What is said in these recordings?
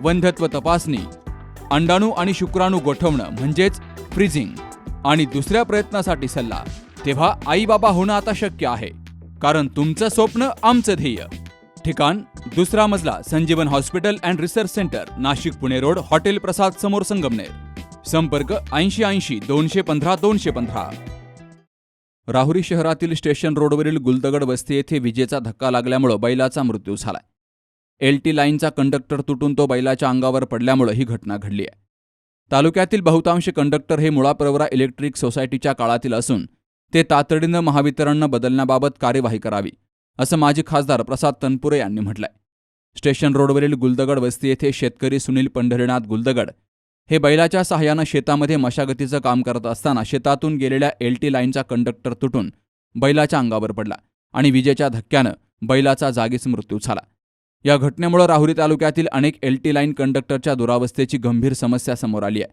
वंध्यत्व तपासणी अंडाणू आणि शुक्राणू गोठवणं म्हणजेच फ्रीजिंग आणि दुसऱ्या प्रयत्नासाठी सल्ला. तेव्हा आई बाबा होणं आता शक्य आहे कारण तुमचं स्वप्न आमचं ध्येय. ठिकाण दुसरा मजला Sanjeevan hospital and research centre Nashik Pune road hotel Prasad समोर संगमनेर. संपर्क ऐंशी ऐंशी दोनशे पंधरा दोनशे पंधरा. राहुरी शहरातील स्टेशन रोडवरील गुलदगड वस्ती येथे विजेचा धक्का लागल्यामुळं बैलाचा मृत्यू झालाय. एल टी लाईनचा कंडक्टर तुटून तो बैलाच्या अंगावर पडल्यामुळं ही घटना घडली आहे. तालुक्यातील बहुतांश कंडक्टर हे मुळाप्रवरा इलेक्ट्रिक सोसायटीच्या काळातील असून ते तातडीनं महावितरणनं बदलण्याबाबत कार्यवाही करावी असं माजी खासदार प्रसाद तनपुरे यांनी म्हटलंय. स्टेशन रोडवरील गुलदगड वस्ती येथे शेतकरी सुनील पंढरीनाथ गुलदगड हे बैलाच्या सहाय्यानं शेतामध्ये मशागतीचं काम करत असताना शेतातून गेलेल्या एल टी लाईनचा कंडक्टर तुटून बैलाच्या अंगावर पडला आणि विजेच्या धक्क्यानं बैलाचा जागीच मृत्यू झाला. या घटनेमुळे राहुरी तालुक्यातील अनेक एल टी लाईन कंडक्टरच्या दुरावस्थेची गंभीर समस्या समोर आली आहे.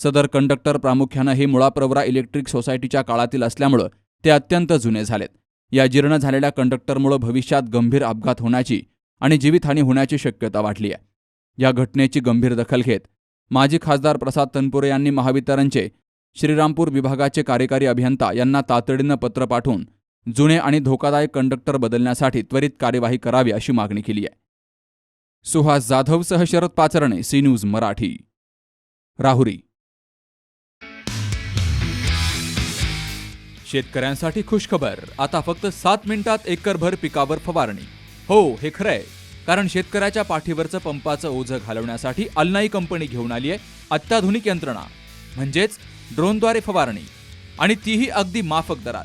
सदर कंडक्टर प्रामुख्यानं हे मुळाप्रवरा इलेक्ट्रिक सोसायटीच्या काळातील असल्यामुळं ते अत्यंत जुने झालेत. या जीर्ण झालेल्या कंडक्टरमुळे भविष्यात गंभीर अपघात होण्याची आणि जीवितहानी होण्याची शक्यता वाढली आहे. या घटनेची गंभीर दखल घेत माजी खासदार प्रसाद तनपुरे यांनी महावितरणचे श्रीरामपूर विभागाचे कार्यकारी अभियंता यांना तातडीनं पत्र पाठवून जुने आणि धोकादायक कंडक्टर बदलण्यासाठी त्वरित कार्यवाही करावी अशी मागणी केली आहे. सुहास जाधवसह शरद पाचरणे सी न्यूज मराठी. राहुरी. शेतकऱ्यांसाठी खुशखबर. आता फक्त सात मिनिटात एकरभर पिकावर फवारणी. हो हे खरंय. कारण शेतकऱ्याच्या पाठीवरचं पंपाचं ओझं घालवण्यासाठी अल्नाई कंपनी घेऊन आली आहे अत्याधुनिक यंत्रणा. म्हणजेच ड्रोनद्वारे फवारणी. आणि तीही अगदी माफक दरात.